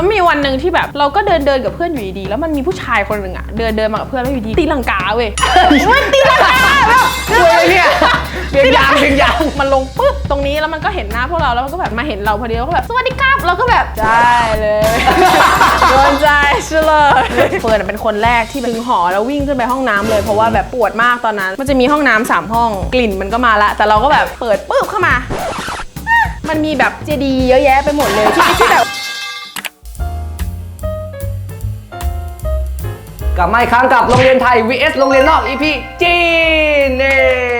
แล้วมีวันหนึ่งที่แบบเราก็เดินเดินกับเพื่อนอยู่ดีๆแล้วมันมีผู้ชายคนหนึ่งอะเดินเดินมากับเพื่อนแล้วอยู่ดีตีลังกาเว้ยมันตีลังกาแบบช่วยเนี่ยเพียงยางเพียงยางมันลงปุ๊บตรงนี้แล้วมันก็เห็นหน้าพวกเราแล้วมันก็แบบมาเห็นเราพอดีแล้วก็แบบสวัสดีครับแล้วก็แบบใช่เลยโดนใจใช่เลยเฟิร์นอะเป็นคนแรกที่ถึงหอแล้ววิ่งขึ้นไปห้องน้ำเลย เพราะว่าแบบปวดมากตอนนั้น มันจะมีห้องน้ำสามห้องกลิ่นมันก็มาละ แต่เราก็แบบเปิดปุ๊บเข้ามา มันมีแบบเจดีย์เยอะแยะไปหมดเลยที่ที่แบบ กลับมาอีกครั้งกับโรงเรียนไทย vs โรงเรียนนอก EP จีนเน่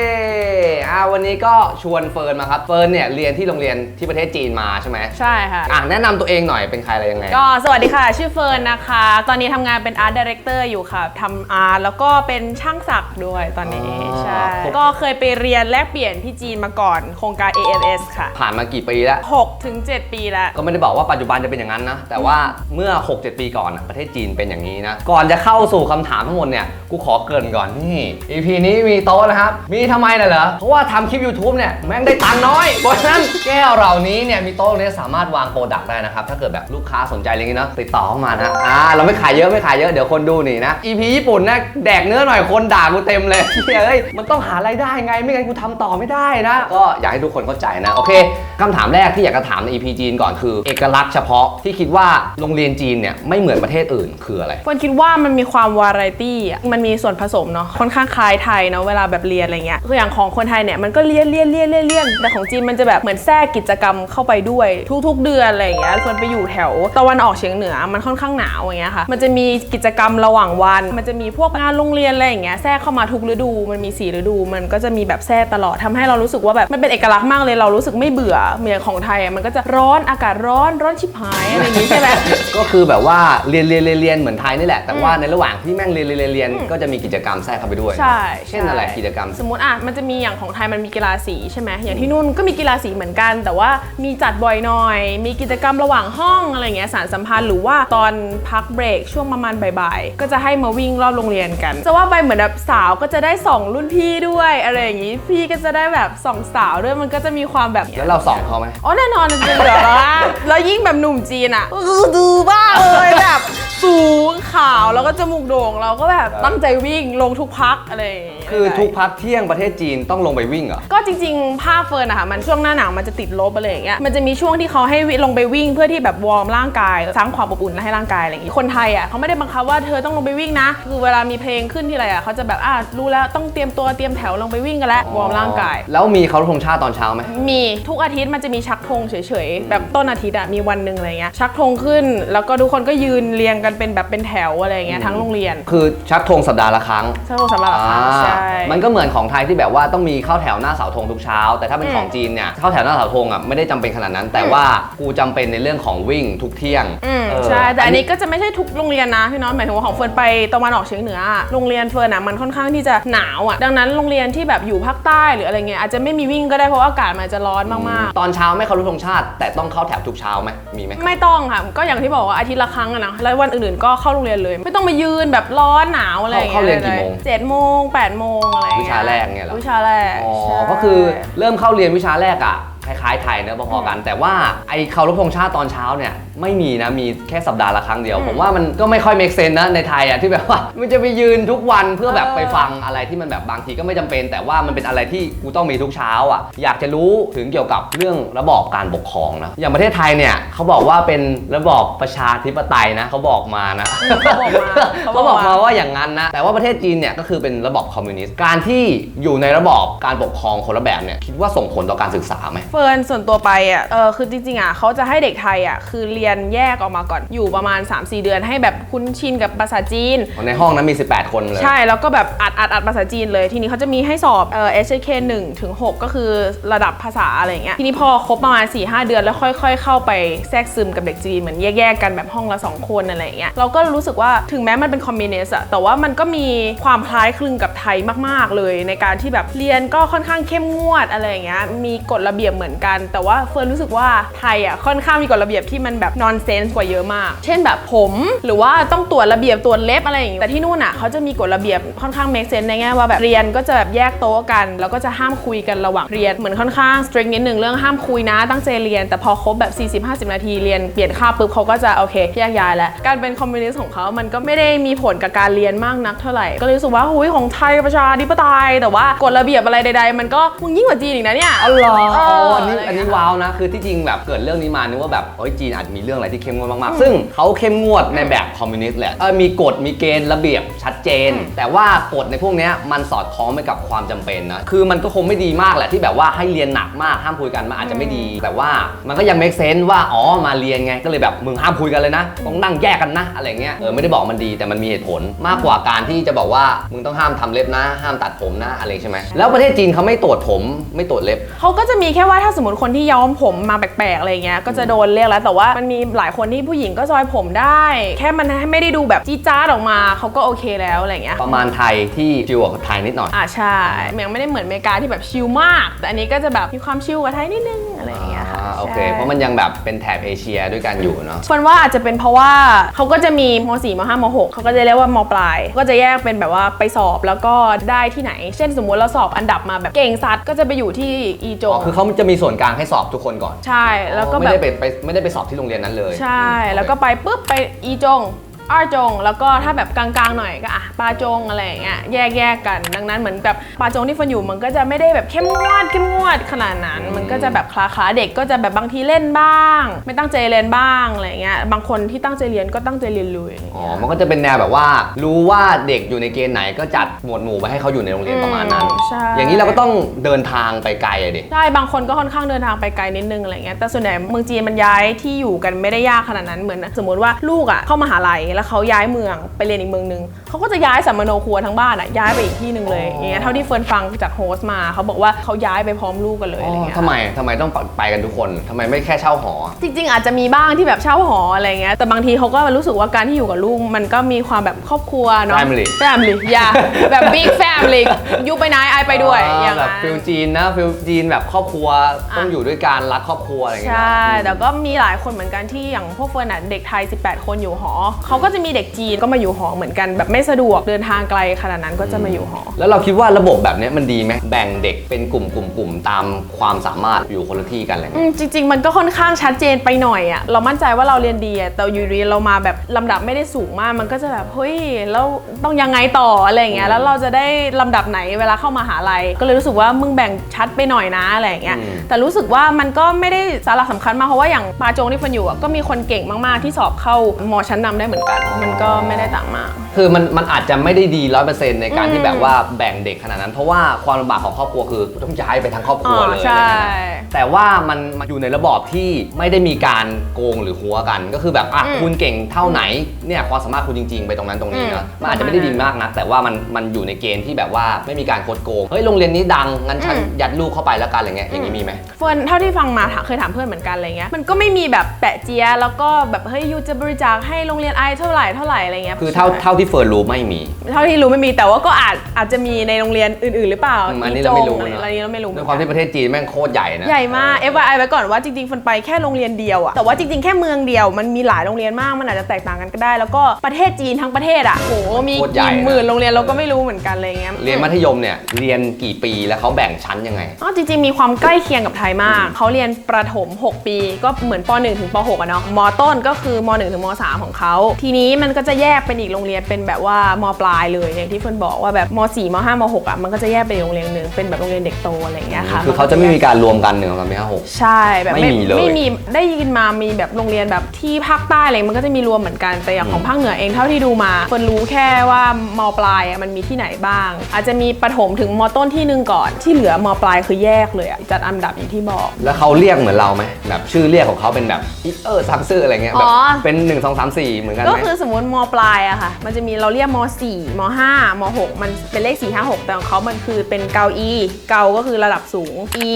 วันนี้ก็ชวนเฟิร์นมาครับ เฟิร์นเนี่ยเรียนที่โรงเรียนที่ประเทศจีนมาใช่ไหมใช่ค่ะ อะแนะนำตัวเองหน่อยเป็นใครอะไรยังไง ก็สวัสดีค่ะ ชื่อเฟิร์นนะคะ ตอนนี้ทำงานเป็นอาร์ตดีเรคเตอร์อยู่ค่ะทำอาร์ตแล้วก็เป็นช่างศักดิ์ด้วยตอนนี้ อ๋อ ใช่ ก็เคยไปเรียนแลกเปลี่ยนที่จีนมาก่อน โครงการ ALS ค่ะผ่านมากี่ปีแล้ว 6ถึง7ปีแล้ว ก็ไม่ได้บอกว่าปัจจุบันจะเป็นอย่างนั้นนะ แต่ว่าเมื่อ 6-7 ปีก่อนน่ะประเทศจีนเป็นอย่างนี้นะ ก่อนจะเข้าสู่คำถามทั้งหมดเนี่ย กูขอเกริ่นก่อนนี่ EP นี้มีโต๊ะนะครับ มีทำไมน่ะเหรอ เพราะว่าทำคลิป YouTube เนี่ยแม่งได้ตังค์น้อย เพราะฉะนั้นแก้วเหล่านี้เนี่ยมีโต๊ะตรงนี้สามารถวางโปรดักต์ได้นะครับ ถ้าเกิดแบบลูกค้าสนใจอะไรอย่างงี้เนาะติดต่อเข้ามานะอ่าเราไม่ขายเยอะไม่ขายเยอะเดี๋ยวคนดูหนีนะ EP ญี่ปุ่นนะแดกเนื้อหน่อยคนด่ากูเต็มเลยเฮ้ยมันต้องหารายได้ไงไม่งั้นกูทำต่อไม่ได้นะ ก็อยากให้ทุกคนเข้าใจนะโอเคคำถามแรกที่อยากจะถามใน EP จีนก่อนคือ เอกลักษณ์เฉพาะที่คิดว่าโรงเรียนจีนเนี่ยไม่เหมือนประเทศอื่นคืออะไรเฟิร์นคิดว่ามันมีความวาไรตี้มันมีส่วนผสมเนาะค่อนข้างคล้ายไทยเนาะเวลาแบบเรียนอะไรเงี้ยคืออย่างของคนไทยเนี่ยมันก็เรียนเรียนเรียนเรียนเรียนแต่ของจีนมันจะแบบเหมือนแทรกกิจกรรมเข้าไปด้วย ทุก ๆ เดือนอะไรอย่างเงี้ยเฟิร์นไปอยู่แถวตะวันออกเฉียงเหนือมันค่อนข้างหนาวอย่างเงี้ยค่ะ มันจะมีกิจกรรมระหว่างวัน มันจะมีพวกงานโรงเรียนอะไรอย่างเงี้ยแทรกเข้ามาทุกฤดู มันมีสี่ฤดู มันก็จะมีแบบแทรกตลอดทำให้เรารู้สึกว่าแบบมันเป็นเอกลักษณ์มากเลยเรารู้สึกไม่เบื่อเหมือนของไทยอะมันก็จะร้อนอากาศร้อนร้อนชิบหายอะไรอย่างงี้ใช่ไหมก็คือแบบว่าเรียนเรียนเรียนเรียนเหมือนไทยนี่แหละแต่ว่าในระหว่างที่แม่งเรียนเรียนเรียนเรียนก็จะมีกิจกรรมแทรกเข้าไปด้วย ใช่เช่นอะไรกิจกรรม สมมติอะมันจะมีอย่างของไทยมันมีกีฬาสีใช่ไหมอย่างที่นู่นก็มีกีฬาสีเหมือนกัน แต่ว่ามีจัดบ่อยหน่อย มีกิจกรรมระหว่างห้องอะไรเงี้ยสารสัมพันธ์หรือว่าตอนพักเบรกช่วงประมาณบ่ายๆก็จะให้มาวิ่งรอบโรงเรียนกันจะว่าไปเหมือนแบบสาวก็จะได้ส่องรุ่นพี่ด้วยอะไรอย่างงี้พี่ก็จะได้แบบส่องสาวด้วยมันก็จะมีความแบบแล้วเราสองเขาไหมอ๋อแน่นอนจริงๆเดี๋ยวนะแล้วยิ่งแบบหนุ่มจีนอะคือดูบ้ากเลยแบบสูงขาวแล้วก็จมูกโด่งเราก็แบบตั้งใจวิ่งลงทุกพักอะไรอย่างงี้คือทุกพักเที่ยงประเทศจีนต้องลงไปวิ่งเหรอ ก็จริงๆภาคเฟิร์นอะค่ะมันช่วงหน้าหนาวมันจะติดลบอะไรอย่างเงี้ย มันจะมีช่วงที่เขาให้ลงไปวิ่งเพื่อที่แบบวอร์มร่างกายสร้างความอบอุ่นให้ร่างกายอะไรอย่างงี้ คนไทยอะเขาไม่ได้บังคับว่าเธอต้องลงไปวิ่งนะ คือเวลามีเพลงขึ้นที่ไรอะเขาจะแบบอะรู้แล้วต้องเตรียมตัวเตรียมแถวลงไปวิ่งกันแล้ววอร์มร่างกาย แล้วมีเขารพธงชาติตอนเช้าไหม มีทุกอาทิตย์มันจะมีชักธงเฉยๆ แบบต้นอาทิตย์อะมีวันหนึ่งอะไรเงี้ยชักธงขึ้น แล้วก็ทุกคนก็ยืนเรียงกันเป็นแบบเป็นแถวอะไรเงี้ยทั้งโรงเรียนคือชักธงสัปดาห์ละครั้งชักธงสำหรับอ่าใช่มันก็เหมือนของไทยที่แบบว่าต้องมีเข้าแถวหน้าเสาธงทุกเช้า แต่ถ้าเป็นอืมของจีนเนี่ยเข้าแถวหน้าเสาธงอะไม่ได้จำเป็นขนาดนั้น แต่ว่ากูจำเป็นในเรื่องของวิ่งทุกเที่ยง อืมเออใช่แต่อันนี้ก็จะไม่ใช่ทุกโรงเรียนนะพี่น้องหมายถึงว่าของเฟิร์นไปตะวันออกเฉียงเหนืออะโรงเรียนเฟิร์นอะมันค่อนข้างที่จะหนาวอะดังนั้นโรงเรียนที่แบบอยู่ภาคใต้หรืออะไรเงี้ยอาจจะไม่มีวิ่งก็ได้เพราะว่าอากาศมันจะร้อนมากตอนเช้าไม่เคารพธงชาติ แต่ต้องเข้าแถวทุกเช้าไหมมีไหม ๆ ไม่ต้องค่ะก็อย่างที่บอกว่าอาทิตย์ละครั้งอะนะแล้ววันอื่นๆก็เข้าโรงเรียนเลย ไม่ต้องมายืนแบบร้อนหนาวอะไรอย่างเงี้ยเข้าเรียนกี่โมงเจ็ดโมงแปดโมงอะไรเงี้ยวิชาแรกเนี่ยเหรอ วิชาแรก อ๋อใช่ ก็คือเริ่มเข้าเรียนวิชาแรกอะคล้ายๆไทยเนอะพอๆกัน แต่ว่าไอเคารพธงชาติตอนเช้าเนี่ยไม่มีนะ มีแค่สัปดาห์ละครั้งเดียว ผมว่ามันก็ไม่ค่อย make sense นะในไทยอะที่แบบว่ามันจะไปยืนทุกวันเพื่อแบบไปฟังอะไรที่มันแบบบางทีก็ไม่จำเป็น แต่ว่ามันเป็นอะไรที่กูต้องมีทุกเช้าอะอยากจะรู้ถึงเกี่ยวกับเรื่องระบอบการปกครองนะอย่างประเทศไทยเนี่ยเขาบอกว่าเป็นระบอบประชาธิปไตยนะเขาบอกมานะเขาบอกมาเขาบอกมาว่าอย่างนั้นนะแต่ว่าประเทศจีนเนี่ยก็คือเป็นระบอบคอมมิวนิสต์การที่อยู่ในระบอบการปกครองคนละแบบเนี่ยคิดว่าส่งผลต่อการศึกษาไหมเฟิร์นส่วนตัวไปอะเออคือจริงๆอะเขาจะให้เด็กไทยอะคือเรียนแยกออกมาก่อนอยู่ประมาณ 3-4 เดือนให้แบบคุ้นชินกับภาษาจีน ในห้องนั้นมี 18 คนเลย ใช่แล้วก็แบบอัดอัดอัดภาษาจีนเลยทีนี้เขาจะมีให้สอบเอ่อ HK 1ถึง6ก็คือระดับภาษาอะไรอย่างเงี้ยทีนี้พอครบประมาณ 4 5 เดือนแล้วค่อย ๆ เข้าไปแทรกซึมกับเด็กจีนเหมือนแยกๆกันแบบห้องละ 2 คนอะไรอย่างเงี้ยเราก็รู้สึกว่าถึงแม้มันเป็นคอมมิวนิสต์อะแต่ว่ามันก็มีความคล้ายคลึงกับไทยมาก ๆ เลย ในการที่แบบเรียนก็ค่อนข้างเข้มงวดอะไรอย่างเงี้ยมีกฎระเบียบเหมือนกัน แต่ว่าเฟิร์นรู้สึกว่าไทยอะค่อนข้างมีกฎระเบียบที่มันแบบนอนเซนส์กว่าเยอะมาก เช่นแบบผมหรือว่าต้องตรวจระเบียบตรวจเล็บอะไรอย่างงี้แต่ที่นู่นอะเขาจะมีกฎระเบียบค่อนข้าง make sense ในแง่ว่าแบบเรียนก็จะแบบแยกโต๊ะกัน แล้วก็จะห้ามคุยกันระหว่างเรียนเหมือนค่อนข้าง strict นิดนึงเรื่องห้ามคุยนะตั้งใจเรียน แต่พอครบแบบ 40-50 นาทีเรียนเปลี่ยนคาบปุ๊บเขาก็จะโอเคแยกย้ายแล้วการเป็นคอมมิวนิสต์ของเขามันก็ไม่ได้มีผลกับการเรียนมากนักเท่าไหร่ ก็เลยรู้สึกว่าหุยของไทยประชาธิปไตย แต่ว่ากฎระเบียบอะไรใด ๆ มันก็มึงยิ่งกว่าจีนอีกนะเนี่ยอ๋อเหรอเออ๋อออันนี้อะไรอย่างเงี้ยอันนี้ว้าวนะ คือที่จริงแบบเกิดเรื่องนี้มานึกว่าแบบเฮ้ยจีนอาจจะมีเรื่องอะไรที่เข้มงวดมากๆ ซึ่งเขาเข้มงวดในแบบคอมมิวนิสต์แหละเออมีกฎมีเกณฑ์ระเบียบชัดเจน แต่ว่ากฎในพวกเนี้ยมันสอดคล้องไปกับความจำเป็นนะคือมันก็คงไม่ดีมากแหละที่แบบว่าให้เรียนหนักมากห้ามคุยกันมันอาจจะไม่ดี แต่ว่ามันก็ยัง make sense ว่าอ๋อมาเรียนไงก็เลยแบบมึงห้ามคุยกันเลยนะต้องนั่งแยกกันนะ อะไรเงี้ยเออไม่ได้บอกมันดีแต่มันมีเหตุผลมากกว่าการที่จะบอกว่ามึงต้องห้ามทำเล็บนะ ห้ามตัดผมนะอะไรใช่ไหมแล้วประเทศจีนเขาไม่ตรวจผมไม่ตรวจเล็บเขาก็จะมีแค่ว่าถ้าสมมติคนที่ย้อมผมมาแปลกๆอะไรเงี้ยก็จะโดนเรียกแล้วแต่ว่ามันมีหลายคนที่ผู้หญิงก็ซอยผมได้ แค่มันไม่ได้ดูแบบจี๊ดจ๊าดออกมาเขาก็โอเคแล้วอะไรเงี้ยประมาณไทยที่ชิวกว่าไทยนิดหน่อยอ่าใช่ยังไม่ได้เหมือนอเมริกาที่แบบชิลมาก แต่อันนี้ก็จะแบบมีความชิลกว่าไทยนิดนึงอะไรอย่างเงี้ยค่ะอ่า โอเค ใช่ เพราะมันยังแบบเป็นแถบเอเชียด้วยกันอยู่เนาะส่วนว่าอาจจะเป็นเพราะว่าเขาก็จะมีม .4 ม .5 ม .6 เขาก็จะเรียกว่ามปลาย ก็จะแยกเป็นแบบว่าไปสอบแล้วก็ได้ที่ไหน เช่นสมมุติเราสอบอันดับมาแบบเก่งซัดก็จะไปอยู่ที่อีจอ๋งอคือเขาจะมีส่วนกลางให้สอบทุกคนก่อนใช่แล้วก็อ๋อแบไม่บได้ไปไปไม่ได้ไปสอบที่โรงเรียนนั้นเลยใช่ อืมแล้วก็ไปปุ๊บไปอีจง อ้าจง แล้วก็ถ้าแบบกลางๆหน่อยก็อะปาจงอะไรอย่างเงี้ยแยกแยกๆกัน ดังนั้นเหมือนกับปาจงที่ฟันอยู่มันก็จะไม่ได้แบบเข้มงวดเข้มงวดขนาดนั้น มันก็จะแบบคลาคลาๆเด็กก็จะแบบบางทีเล่นบ้าง ไม่ตั้งใจเรียนบ้างอะไรอย่างเงี้ยบางคนที่ตั้งใจเรียนก็ตั้งใจเรียนเลยอะไรอย่างอ๋อเงี้ยมันก็จะเป็นแนวแบบว่า รู้ว่าเด็กอยู่ในเกณฑ์ไหนก็จัดหมวดหมู่ไปให้เขาอยู่ในโรงเรียนประมาณนั้นอืมใช่อย่างนี้เราก็ต้องเดินทางไปไกลอะดิใช่บางคนก็ค่อนข้างเดินทางไปไกลนิดนึงอะไรเงี้ยแต่ส่วนใหญ่เมืองจีนมันย้ายที่อยู่กันไม่ได้ยากขนาดนั้นเหมือน สมมติว่าลูกอะเข้ามหาลัยแล้วเขาย้ายเมืองไปเรียนอีกเมืองนึงเขาก็จะย้ายสัมมโนครัวทั้งบ้านอะย้ายไปอีกที่หนึ่งเลยอ๋ออย่างเงี้ยเท่าที่เฟิร์นฟังจากโฮสต์มาเขาบอกว่าเขาย้ายไปพร้อมลูกกันเลยอ๋อะไรอเงี้ยทำไมทำไมต้องไปกันทุกคนทำไมไม่แค่เช่าหอ จริง ๆ อาจจะมีบ้างที่แบบเช่าหออะไรเงี้ยแต่บางทีเขาก็รู้สึกว่าการที่อยู่กับลูกมันก็มีความแบบครอบครัวเนาะ Family family อย่าแบบ big family ยูไปไหนไอไปด้วยอย่างแบบนั้นฟิลจีนนะฟิลจีนแบบครอบครัวต้องอยู่ด้วยกันรักครอบครัวอะไรอย่างเงี้ยใช่นะแต่ก็มีหลายคนเหมือนกันที่อย่างพวกเฟิร์นอะเด็กไทย 18 คนอยู่หอเขาก็จะมีเด็กจีนก็มาอยู่หอเหมือนกันแบบไม่สะดวกเดินทางไกลขนาดนั้นก็จะมาอยู่หอ แล้วเราคิดว่าระบบแบบเนี้ยมันดีไหมแบ่งเด็กเป็นกลุ่มกลุ่มกลุ่มตามความสามารถอยู่คนละที่กันอะไรอืเงี้ยมจริง ๆ มันก็ค่อนข้างชัดเจนไปหน่อยอะเรามั่นใจว่าเราเรียนดีอะแต่อยู่ดีเรามาแบบลำดับไม่ได้สูงมาก มันก็จะแบบเฮ้ยแล้วต้องยังไงต่ออะไรอย่างเงี้ยแล้วเราจะได้ลำดับไหนเวลาเข้ามหาลัยก็เลยรู้สึกว่ามึงแบ่งชัดไปหน่อยนะอะไรอย่างเงี้ยแต่รู้สึกว่ามันก็ไม่ได้สาระสำคัญมากเพราะว่าอย่างปาจงที่ฟันอยู่อะก็มีคนเก่งมากๆที่สอบเข้ามอชั้นนำได้เหมือนกันมันก็ไม่ได้ต่างมาก คือมันมันอาจจะไม่ได้ดีร้อยเปอร์เซ็นต์ในการอืมที่แบบว่าแบ่งเด็กขนาดนั้น เพราะว่าความลำบากของครอบครัวคือต้องย้ายไปทั้งครอบครัวอ๋อเลยใช่ อะไรเงี้ยนะแต่ว่ามันมันอยู่ในระบอบที่ไม่ได้มีการโกงหรือหัวกัน ก็คือแบบอะอืมคุณเก่งเท่าไหนเนี่ยความสามารถคุณจริง ๆ ไปตรงนั้นตรงนี้นะอืมมันอาจจะไม่ได้ดีมากนักแต่ว่ามันมันอยู่ในเกณฑ์ที่แบบว่าไม่มีการคดโกงเฮ้ยโรงเรียนนี้ดังงั้นฉันอืมยัดลูกเข้าไปแล้วกันอะไรเงี้ยอย่างนี้มีไหม เฟิร์นเท่าที่ฟังมาถามเคยถามเพื่อนเหมือนกันอะไรเงี้ยมันก็ไม่มีแบบแปะเจียะแล้วก็แบบเฮ้ยยูจะบริจาคให้โรงเรียนไอเท่าไหร่เท่าไหร่อะไรเงี้ยคือเท่าเท่าที่เฟิร์นรู้ไม่มี เท่าที่รู้ไม่มีแต่ว่าก็อาจอาจจะมีในโรงเรียนอื่น ๆ หรือเปล่าอืมอันนี้เราไม่รู้จงนะอะไรอันนี้เราไม่รู้ด้วยความที่ประเทศจีนแม่งโคตรใหญ่นะใหญ่มาก FYI ไว้ก่อนว่าจริงๆเฟิร์นไปแค่โรงเรียนเดียวอะแต่ว่าจริงๆแค่เมืองเดียวมันมีหลายโรงเรียนมากมันอาจจะแตกต่างกันก็ได้ แล้วก็ประเทศจีนทั้งประเทศอะโหมีโคตรใหญ่กี่นะหมื่นโรงเรียนเราก็ไม่รู้เหมือนกันอะไรเงี้ยเรียนมัธยมเนี่ยเรียนกี่ปีแล้วเขาแบ่งชั้นยังไงอ๋อจริง ๆ มีความใกล้เคียงกับไทยมากเขาเรียนประถม 6 ปี ก็เหมือนป .1 ถึงป .6 อะเนาะมต้นก็คือม .1 ถึงม .3 ของเขาทีนี้มันก็จะแยกเป็นอีกโรงเรียนเป็นแบบว่ามปลายเลยอย่างที่เฟิร์นบอกว่าแบบม .4 ม .5 ม .6 อะมันก็จะแยกเป็นอีกโรงเรียนหนึ่งเป็นแบบโรงเรียนเด็กโตอะไรอย่างเงี้ยค่ะคือเขาจะไม่มีการรวมกันหนึ่งสองสามสี่ห้าหก ใช่แบบไม่มีเลยไม่มีได้ยินมามีแบบโรงเรียนแบบที่ภาคใต้อะไรมันก็จะมีรวมเหมือนกันแต่อย่างของภาคเหนือเองเท่าที่ดูมาเฟิร์นรู้แค่ว่ามปลายอะมันมีที่ไหนบ้าง อาจจะมีประถมถึงมต้นที่หนึ่งก่อน ที่เหลือมปลายคือแยกเลยอะจัดอันดับอย่างที่บอก แล้วเขาเรียกเหมือนเราไหมแบบชื่อเรียกของเขาเป็นแบบอีเออซังซื่ออะไรเงี้ยแบบอ๋อเป็น1 2 3 4เหมือนกันก็ไหมคือสมมติมปลายอะค่ะ มันจะมีเราเรียกม4ม5ม6มันเป็นเลข 4 5 6 แต่ของเขามันคือเป็นเกาอีเกาก็คือระดับสูง e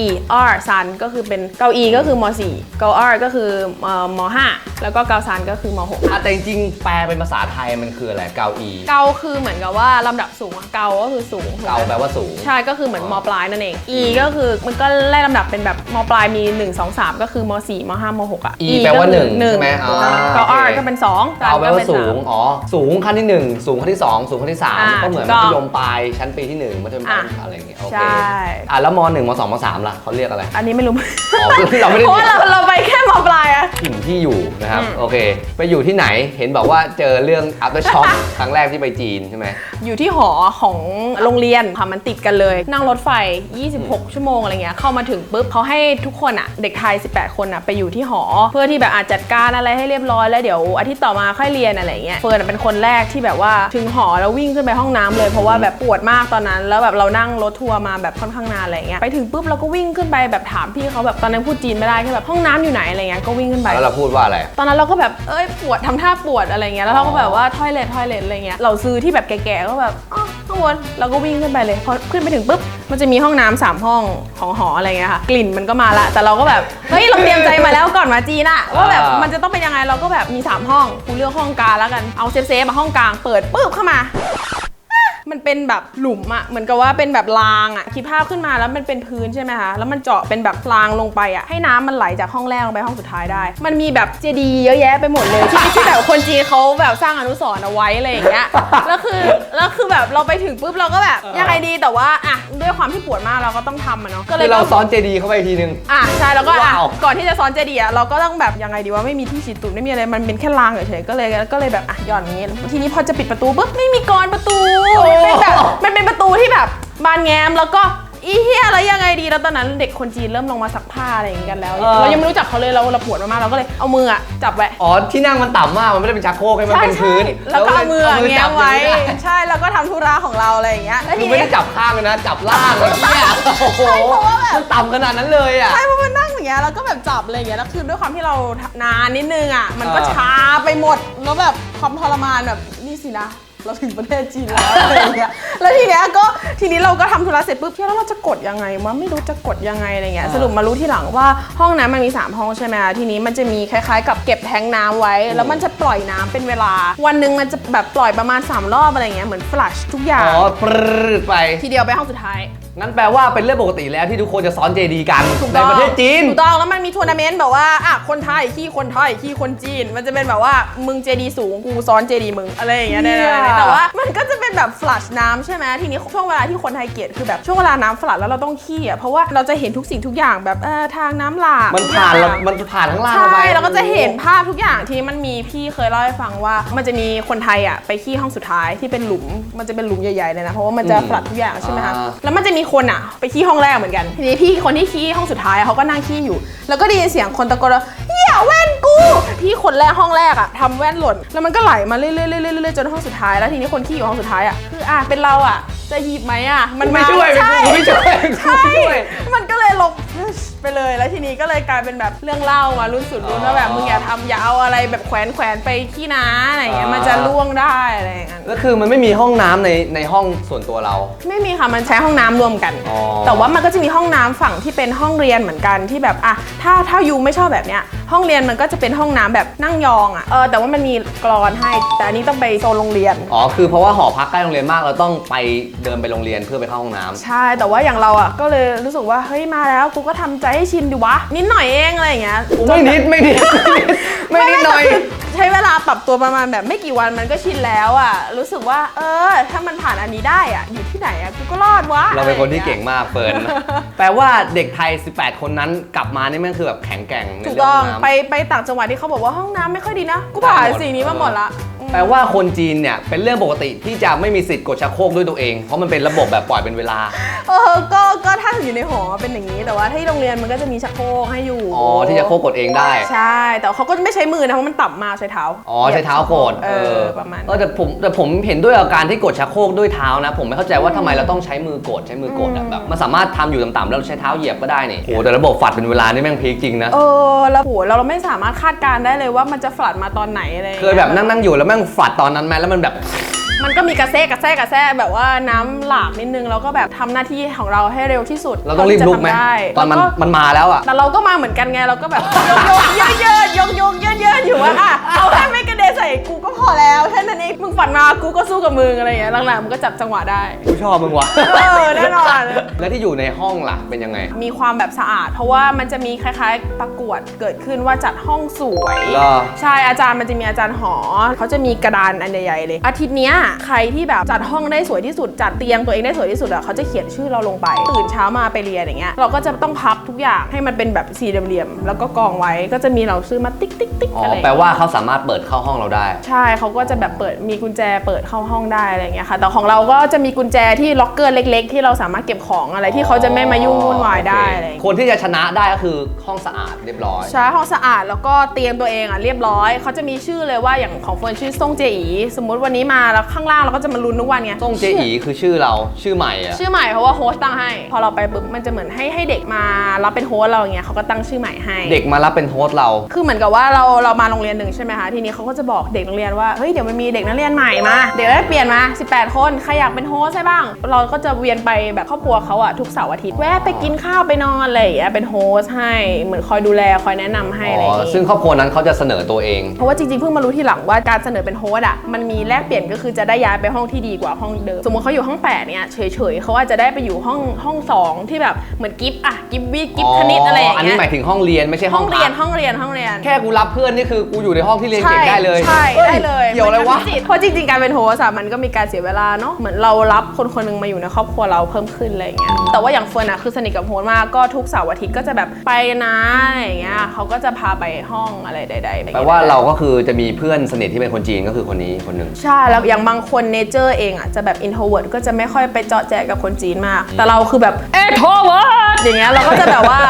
r ซันก็คือเป็นเกาอีก็คือม4เกา r ก็คือเอ่อม5แล้วก็เกาซันก็คือม6อะแต่จริงๆแปลเป็นภาษาไทยมันคืออะไรเกาอีเกาคือเหมือนกับว่าลำดับสูงอะเกาก็คือสูงถูกเกาไหมแปลว่าสูง ใช่ก็คือเหมือนมปลายนั่นเอง e ก็คือมันก็ไล่ลำดับเป็นแบบมปลายมี 1 2 3 ก็คือม4ม5ม6อะ E แปลว่าหนึ่งหนึ่งใช่ไหมอ๋อเกาโอ r เคก็เป็น2เกาแปลว่าสูงมอ๋อ สูงขั้นที่ 1 สูงขั้นที่ 2 สูงขั้นที่อ่า3ก็เหมือนถูมักต้องธยมปลายชั้นปีที่ 1มัธยมปลายอะอะไรอย่างเงี้ยโอเคใช่อะแล้วม .1 ม2ม3ล่ะเขาเรียกอะไร อันนี้ไม่รู้อ๋อคือเราไม่ได้เพราะว่าเราเราไปแค่มปลายอะถิ่นที่อยู่นะครับอืมโอเค ไปอยู่ที่ไหนเห็นบอกว่าเจอเรื่อง after shock ครั้งแรกที่ไปจีนใช่ไหมอยู่ที่หอของโรงเรียนค่ะมันติดกันเลย นั่งรถไฟ 26 ชั่วโมงอะไรเงี้ยเข้ามาถึงปุ๊บเขาให้ทุกคนอะเด็กไทย 18 คนอะไปอยู่ที่หอ เพื่อที่แบบอาจจัดการอะไรให้เรียบร้อยแล้วเดี๋ยวอาทิตย์ต่อมาค่อยเรียนอะไรเงี้ยเฟิร์นอะเป็นคนแรกที่แบบว่าถึงหอแล้ววิ่งขึ้นไปห้องน้ำเลยเพราะว่าแบบปวดมากตอนนั้น แล้วแบบเรานั่งรถทัวร์มาแบบค่อนข้างนานอะไรเงี้ยไปถึงปุ๊บเราก็วิ่งขึ้นไปแบบถามพี่เขาแบบตอนนั้นพูดจีนไม่ได้แค่แบบห้องน้ำอยู่ไหนอะไรเงี้ยก็วิ่งขึ้นไป แล้วเราพูดว่าอะไร ตอนนั้นเราก็แบบ เอ้ย ปวดทำท่าปวดอะไรเงี้ย แล้วเราก็แบบว่า ทอยเลททอยเลทอะไรเงี้ย เราซื้อที่แบบแก่ๆ ก็แบบอ๋อ ข้างบนเราก็วิ่งขึ้นไปเลยพอขึ้นไปถึงปุ๊บมันจะมีห้องน้ำสามห้องของหออะไรเงี้ยค่ะกลิ่นมันก็มาละแต่เราก็แบบเฮ้ยเราเตรียมใจมาแล้วก่อนมาจีนอะว่าแบบอ่ามัมันจะต้องเป็นยังไงเราก็แบบมีสามห้องกูเลือกห้องกลางแล้วกันเอาเซฟเซฟมาห้องกลางเปิดปุ๊บเข้ามา มันเป็นแบบหลุมอะเหมือนกับว่าเป็นแบบรางอะคิดภาพขึ้นมาแล้วมันเป็นพื้นใช่ไหมคะแล้วมันเจาะเป็นแบบรางลงไปอะให้น้ำมันไหลจากห้องแรกลงไปห้องสุดท้ายได้ มันมีแบบเจดีย์เยอะแยะไปหมดเลยที่ที่แบบคนจีนเขาแบบสร้างอนุสรณ์เอาไว้อะไรอย่างเงี้ยแล้วคือแล้วคือแบบเราไปถึงปุ๊บเราก็แบบยังไงดีแต่ว่าอะด้วยความที่ปวดมากเราก็ต้องทำอะเนาะก็เลคืยอเราก็ซ้อนเจดีเข้าไปอีกทีนึงอะใช่แล้วก็อะว้าวก่อนที่จะซ้อนเจดีย์อะเราก็ต้องแบบยังไงดีว่าไม่มีที่ฉีดตูดไม่มีอะไรมันเป็นแค่รางเฉยๆก็เลยก็เลยแบบอะหย่อนอย่างงี้ ทีนี้พอจะปิดประตูปุ๊บไม่มีกรอนประตูมันเป็นแบบมันเป็นประตูที่แบบบานแง้มแล้วก็อีเฮียแล้วยังไงดีแล้วตอนนั้นเด็กคนจีนเริ่มลงมาซักผ้าอะไรอย่างงี้กันแล้ว เออ เรายังไม่รู้จักเขาเลยเราเราปวดมากๆเราก็เลยเอามืออะจับไว้ อ๋อที่นั่งมันต่ำมากมันไม่ได้เป็นชักโครกให้มันเป็นพื้นแล้วก็เอามือจัแง้บมไว้อย่างนี้ด้ใช่แล้วก็ทำธุระของเราอะไรอย่างเงี้ยแล้วคืทีอไม่นี้ ได้จับข้างเลยนะ จับล่างเลยเนี่ยโอ้โหเพราะว่าแบบ มันต่ำขนาดนั้นเลยอะ ใช่เพราะมันนั่งอย่างเงี้ยแล้วก็แบบจับอะไรอย่างเงี้ยแล้วคือด้วยความที่เรานานนิดนึงอะมันก็อ่าช้าไปหมดแล้วแบบความทรมานแบบนี่สินะ เราถึงประเทศจีนแล้วอะไรอย่างเงี้ยแล้วทีเนี้ยก็ทีนี้เราก็ทำธุระเสร็จปุ๊บเฮ้ยแล้วเราจะกดยังไงวะไม่รู้จะกดยังไงอะไรเงี้ยอ่าสรุปมารู้ทีหลังว่าห้องน้ำมันมี 3 ห้องใช่ไหมคะทีนี้มันจะมีคล้ายๆ กับเก็บแทงน้ำไว้ แล้วมันจะปล่อยน้ำเป็นเวลา วันหนึ่งมันจะแบบปล่อยประมาณ 3 รอบอะไรเงี้ยเหมือนฟลัชทุกอย่าง อ๋อปรืดไป ทีเดียวไปห้องสุดท้าย งั้นแปลว่าเป็นเรื่องปกติแล้วที่ทุกคนจะซ้อนเจดีกันถูกในต้องประเทศจีน ถูกต้องแล้วมันมีทัวร์นาเมนต์แบบว่าอะคนไทยขี้คนไทยขี้คนจีน มันจะเป็นแบบว่ามึงเจดีสูงกูซ้อนเจดีมึงอะไรอย่างเงี้ยเนี่ได้ยๆๆแต่ว่ามันก็จะเป็นแบบฟลัชน้ำใช่ไหมทีนี้ช่วงเวลาที่คนไทยเกลียดคือแบบช่วงเวลาน้ำฟลัชแล้วเราต้องขี้อะเพราะว่าเราจะเห็นทุกสิ่งทุกอย่างแบบเออทางน้ำหลาก มันผ่านเรามันผ่านข้างล่างใช่ไปเราก็จะเห็นภาพทุกอย่างทีนี้มันมีพี่เคยเล่าให้ฟังว่า มันจะมีคนไทยอะไปขี้ห้องสุดท้ายที่เป็นหลุม มันจะเป็นหลุมใหญ่ๆเลยนะเพราะว่ามันจะฟลัชทุกอย่างใช่ไหมคะอ่า แล้วมันจะมีคนอะไปขี้ห้องแรกเหมือนกันทีนี้พี่คนที่ขี้ห้องสุดท้ายอะเขาก็นั่งขี้อยู่ แล้วก็ได้ยินเสียงคนตะโกนว่าอย่าแว่นกูพี่คนแรกห้องแรกอะทำแว่นหล่น แล้วมันก็ไหลมาเรื่อยๆเรื่อยๆเรื่อยๆจนห้องสุดท้ายแล้วทีนี้คนขี้อยู่ห้องสุดท้ายอะคืออะเป็นเราอะจะหยิบไหมอะมันไม่ช่วยใช่ไม่ช่วยใช่ไม่ช่วยมันก็เลยลงไปเลยแล้วทีนี้ก็เลยกลายเป็นแบบเรื่องเล่ามารุ่นสุดรุ่นว่าแบบมึงอย่าทำอย่าเอาอะไรแบบแขวนแขวนๆไปขี้น้าอะไรอย่างเงี้ยมันจะล่วงได้อะไรอย่างเงี้ยก็คือมันไม่มีห้องน้ำในในห้องส่วนตัวเรา ไม่มีค่ะมันใช้ห้องน้ำรวมกันอ๋อแต่ว่ามันก็จะมีห้องน้ำฝั่งที่เป็นห้องเรียนเหมือนกันที่แบบอะถ้าถ้ายูไม่ชอบแบบเนี้ยห้องเรียนมันก็จะเป็นห้องน้ำแบบนั่งยองอะ เออแต่ว่ามันมีกรอนให้ แต่อันนี้ต้องไปโซนโรงเรียน อ๋อ คือเพราะว่าหอพักใกล้โรงเรียนมาก เราต้องไปเดินไปโรงเรียนเพื่อไปเข้าห้องน้ำใช่ แต่ว่าอย่างเราอะก็เลยรู้สึกว่าเฮ้ยมาแล้วกูก็ทำใจให้ชินดิวะนิดหน่อยเองอะไรอย่างเงี้ยไม่นิด ไม่นิด ไม่นิดหน่อยแต่คือ ใช้เวลาปรับตัวประมาณแบบไม่กี่วันมันก็ชินแล้วอะ รู้สึกว่า เออ ถ้ามันผ่านอันนี้ได้อะ อยู่ที่ไหนอะกูก็รอดวะเราเป็นคนที่อะไรอเก่ย่างงี้ยมากเฟิร์น แปลว่าเด็กไทย 18 คนนั้นกลับมานี่แม่งคือแบบแข็งแกร่งในถูกเรื่ต้องห้น้ำ ไปไปต่างจังหวัดที่เขาบอกว่าห้องน้ำไม่ค่อยดีนะ กูผ่านสิ่งนี้มาหมดละอืม แปลว่าคนจีนเนี่ยเป็นเรื่องปกติที่จะไม่มีสิทธิ์กดชักโครกด้วยตัวเอง เพราะมันเป็นระบบแบบปล่อยเป็นเวลา เออก็ก็ถ้าอยู่ในหอเป็นอย่างนี้ แต่ว่าที่โรงเรียนมันก็จะมีชักโครกให้อยู่อ๋อที่จะโครกกดเองได้ ใช่ แต่เขาก็ไม่ใช้มือนะเพราะมันต่ำมากใช้เท้า อ๋อใช้เท้ากด เออประมาณเออแต่ผมแต่ผมเห็นด้วยกับการที่กดชักโครกด้วยเท้านะ ผมไม่เข้าใจว่าทำไมเราต้องใช้มือกดใช้มือกดอะแบบมันสามารถทำอยู่ต่ำๆแล้วเราใช้เท้าเหยียบก็ได้นี่โอ้แต่ระบบฝัดเป็นเวลานี่แม่งพีคจริงนะ เออแล้วโหเราเราไม่สามารถคาดการณ์ได้เลยว่ามันจะฝลัดมาตอนไหนอะไรอางเคงี้ยแบบนั่งนั่งๆอยู่แล้วแม่งฝัดตอนนั้นไหมแล้วมันแบบ มันก็มีกระแทกกระแทกกระแทกแบบว่าน้ำหลากนิดนึงเราก็แบบทำหน้าที่ของเราให้เร็วที่สุดเราต้องรีบลุกไหมเท่าที่จะทำได้ตอนมันแล้วก็มันมาแล้วอะแต่เราก็มาเหมือนกันไงเราก็แบบโยกโยกเยอะเยอะโยกโยก เยอะเยอะอยู่ว่าอะเอาแค่ไม่กระเด็นใส่กูก็พอแล้วแค่นั้นเองมึงฝันมากูก็สู้กับมึงอะไรอย่างเงี้ยหลังๆมันก็จับจังหวะได้กูชอบมึงว่ะเออแน่นอน แล้วที่อยู่ในห้องล่ะเป็นยังไง มีความแบบสะอาด เพราะว่ามันจะมีคล้ายๆประกวดเกิดขึ้นว่าจัดห้องสวยเหรอ ใช่อาจารย์มันจะมีอาจารย์หอเขาจะมีกระดานอันใหญ่ๆเลย อาทิตย์เนี้ยใครที่แบบจัดห้องได้สวยที่สุดจัดเตียงตัวเองได้สวยที่สุดอะเขาจะเขียนชื่อเราลงไป ตื่นเช้ามาไปเรียนอย่างเงี้ยเราก็จะต้องพับทุกอย่างให้มันเป็นแบบสี่เหลี่ยมๆแล้วก็กองไว้ก็จะมีเราซื้อมาติ๊กติ๊ก ติ๊กอ๋ออะไรแปลว่าเขาสามารถเปิดเข้าห้องเราได้ ใช่เขาก็จะแบบเปิดมีกุญแจเปิดเข้าห้องได้อะไรอย่างเงี้ยค่ะ แต่ของเราก็จะมีกุญแจที่ล็อกเกอร์เล็ก ๆ ที่เราสามารถเก็บของอะไรที่เขาจะไม่มายุ่งวุ่นวายได้อะไรอย่างเงี้ย คนที่จะชนะได้ก็คือห้องสะอาดเรียบร้อย ใช่ห้องสะอาดแล้วก็เตียงตัวเองอะเรียบร้อยเขาจะมีชื่อเลยว่าอย่างของเฟิร์นชื่อซ่งเจอีสมมุติวันนี้มาแล้วข้างล่างเราก็จะมาลุ้นทุกวันไงต้งเจอีคือชื่อเราชื่อใหม่อะชื่อใหม่เพราะว่าโฮสต์ตั้งให้ พอเราไปปุ๊บมันจะเหมือนให้ให้เด็กมารับเป็นโฮสต์เราอย่างเงี้ยเขาก็ตั้งชื่อใหม่ให้ เด็กมารับเป็นโฮสต์เรา คือเหมือนกับว่าเราเรามาโรงเรียนหนึ่งใช่ไหมคะทีนี้เขาก็จะบอกเด็กโรงเรียนว่าเฮ้ยเดี๋ยวมันมีเด็กนักเรียนใหม่มาเด็กได้เปลี่ยนมา 18 คนใครอยากเป็นโฮสต์ใช่บ้าง เราก็จะเวียนไปแบบครอบครัวเขาอะทุกเสาร์อาทิตย์แวะไปกินข้าวไปนอนอะไรอย่างเงี้ยเป็นโฮสต์ให้เหมือนคอยดูแลคอยแนะนำให้อะไรออ๋ย่างองี้ซึ่งครอบครัวนั้นเขาจะเสนอตัวเอง เพราะว่าจริงๆ เพิ่งมารู้ทีหลังว่าการเสนอเป็นโฮสต์อะมันมีแลกเปลี่ยนก็คือจะได้ย้ายไปห้องที่ดีกว่าห้องเดิม สมมติเขาอยู่ห้อง 8 เนี่ยเฉยๆเขาอาจจะได้ไปอยู่ห้องห้อง 2 ที่แบบเหมือนกิฟต์อะกิฟต์วิทย์กิฟต์คณิตอะไรอย่างอันนี้เงี้ยหมายถึงห้องเรียนไม่ใช่ห้ห้อองงเรียนพักห้องเรียนห้องเรียน แค่กูรับเพื่อนนี่คือกูอยู่ในห้องที่เรียนเก่งได้เลยใช่ฮ้ได้เลยเกี่ยวอะไรวะมันมีจิตเพราะจริงๆการเป็นโฮสต์อะมันก็มีการเสียเวลาเนาะเหมือนเรารับคนคนหนึงมาอยู่ในครอบครัวเราเพิ่มขึ้นอะไรอย่างเงี้ยแต่ว่าอย่างเฟิร์นอะคือสนิทกับโฮสต์มากก็ทุกเสาร์อาทิตย์ก็จะแบบไปนะอะไรอย่างเงี้ยเขาก็จะพาไปห้องอะไรใดๆแปลว่าเราก็คือจะมีเพื่อนสนิทที่เป็นคนจีนก็คือคนนี้คนหนึ่งใช่แล้วอย่างบางคนเนเจอร์เองอะจะแบบ introvert ก็จะไม่ค่อยไปเจาะแจกับคนจีนมาก แต่เราคือแบบ extrovert อย่างเงี้ยเราก็จะแบบว่า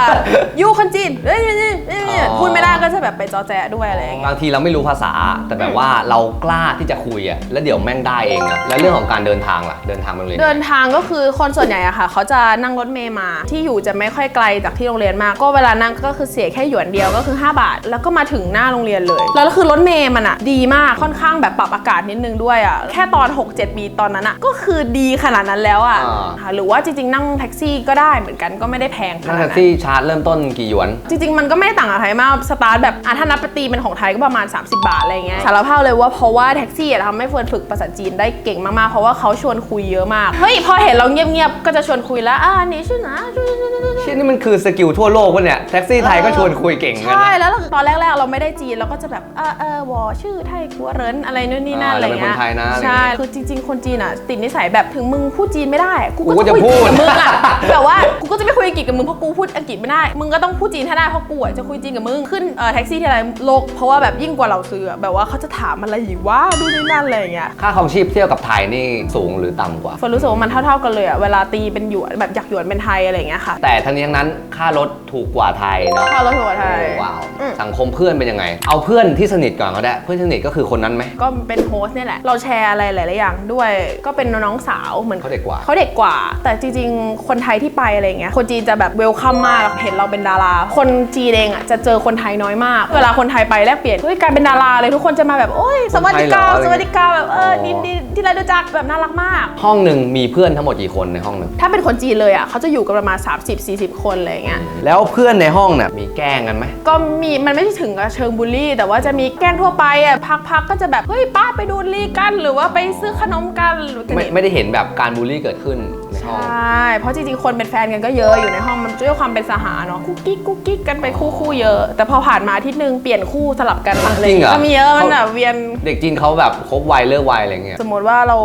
ยูคนจีนเอ้ยเอ้ยเอ้ยเอ้ยอ๋อพูดไม่ได้ก็จะแบบไปเจาะแจด้วยอะไรอย่างเงี้ย บางทีเราไม่รู้ภาษา แต่แบบว่าเรากล้าที่จะคุยอะแล้วเดี๋ยวแม่งได้เองนะแล้วเรื่องของการเดินทางล่ะ เดินทางไปโรงเรียน เดินทางก็คือคนส่วนใหญ่อะค่ะ เขาจะนั่งรถเมย์มาที่อยู่จะไม่ค่อยไกลจากที่โรงเรียนมาก ก็เวลานั่งก็คือเสียแค่หยวนเดียวก็คือ 5 บาท แล้วก็มาถึงหน้าโรงเรียนเลย แล้วคือรถเมย์มันอะดีมากค่อนข้างแบบปรับอากาศนิดนึงด้วยอะแค่ตอน 6-7 ปีตอนนั้นอะก็คือดีขนาดนั้นแล้วอะอ่า ค่ะหรือว่าจริงๆนั่งแท็กซี่ก็ได้เหมือนกันก็ไม่ได้แพงขนั่งนาดแท็นั้กนซี่ชาร์จเริ่มต้นกี่หยวน จริงๆ มันก็ไม่ได้ต่างกับไทยมาก สตาร์ทแบบอะถ้านับปตีเป็นของไทยก็ประมาณ 30 บาทอะไรเงี้ยสารภาพเลยว่าเพราะว่าแท็กซี่อะทำให้เฟิร์นฝึกภาษาจีนได้เก่งมากๆ เพราะว่าเขาชวนคุยเยอะมาก เฮ้ย พอเห็นเราเงียบๆ ก็จะชวนคุยแล้วอ่านี่ชื่อนะเช่นนี่มันคือสกิลทั่วโลกวะเนี่ยแท็กซี่ไทยก็ชวนคุยเก่งกันใช่นะแล้วตอนแรกๆเราไม่ได้จีนเราก็จะแบบเออเออวอชื่อไทยกัวเรินอะไรนู่นนี่นั่นอ่าอะไรเราเป็นเงี้ยคนไทยนะอะไรใช่เงี้ยคือจริง ๆ คนจีนอะ ติดนิสัยแบบถึงมึงพูดจีนไม่ได้ กูกูก็ก็จะจะคุยพูดกับมึงอะ แบบว่ากูก็จะไม่คุยอังกฤษกับมึงเพราะกูพูดอังกฤษไม่ได้ มึงก็ต้องพูดจีนให้ได้เพราะกูอะจะคุยจีนกับมึง ขึ้นเอ่อแท็กซี่ที่ไรโลกเพราะว่าแบบยิ่งกว่าเราซื้ออะแบบว่าเขาจะถามอะไรอีกว่าดูนี่นั่นอะไรอย่างเงี้ยค่าครองชีพเทียบกับไทยนี่สูงหรือต่ำกว่า เฟิร์นรู้สึกว่ามันเท่า ๆกันเลยอะเวลาตีเป็นหยวนแบบจากหยวนเป็นไทยอะไรอย่างเงี้ยค่ะ แต่ทั้งนี้ทั้งนั้นค่ารถถูกกว่าไทยเนาะค่ารถถูกกว่าไทยโอ้ว้าวอืม สังคมเพื่อนเป็นยังไง เอาเพื่อนที่สนิทก่อนก็ได้ เพื่อนที่สนิทก็คือคนนั้นไหมก็เป็นโฮสต์เนี่ยแหละ เราแชร์อะไรหลายๆอย่างด้วยก็เป็นน้องสาวเหมือน เขาเด็กกว่า เขาเด็กกว่า แต่จริงๆ คนไทยที่ไปอะไรอย่างเงี้ย คนจีนจะแบบเวลคัมมาก เห็นเราเป็นดารา คนจีนเองอะจะเจอคนไทยน้อยมาก เวลาคนไทยไปแลกเปลี่ยนเฮ้ยกลายเป็นดาราเลยทุกคนจะมาแบบโอ้ยสวัสดิการคนไทยเหรอสวัสดิการแบบเอออ๋อดีดีที่ไรดูจักแบบน่ารักมาก ห้องหนึ่งมีเพื่อนทั้งหมดกี่คนในห้องหนึ่งถ้าเป็นคนจีนเลยอะเขาจะอยู่กันประมาณ 30-40 คนอะไรอย่างเงี้ยแล้วเพื่อนในห้องเนี่ยมีแกล้งกันไหมก็มีมันไม่ได้ถึงกับเชิงบูลลี่ แต่ว่าจะมีแกล้งทั่วไปอะพักๆก็จะแบบเฮ้ยป้าไปดูดลี่กัน หรือว่าไปซื้อขนมกันหรือไม่ไม่ได้เห็นแบบการบูลลี่เกิดขึ้น ในใชห้อง่เพราะจริงๆ คนเป็นแฟนกันก็เยอะอยู่ในห้องมันด้วยความเป็นสหาเนาะกุ๊กกิ๊กกุ๊กกิ๊กกันไปคู่คู่ๆเยอะ แต่พอผ่านมาอาที่นึงเปลี่ยนคู่สลับกันอะไรจริงเหรอ ก็มีเยอะมันแบบเวียน เด็กจีนเขาแบบคบไวเลิกไวอะไรเงี้ย สมมติว่าเรา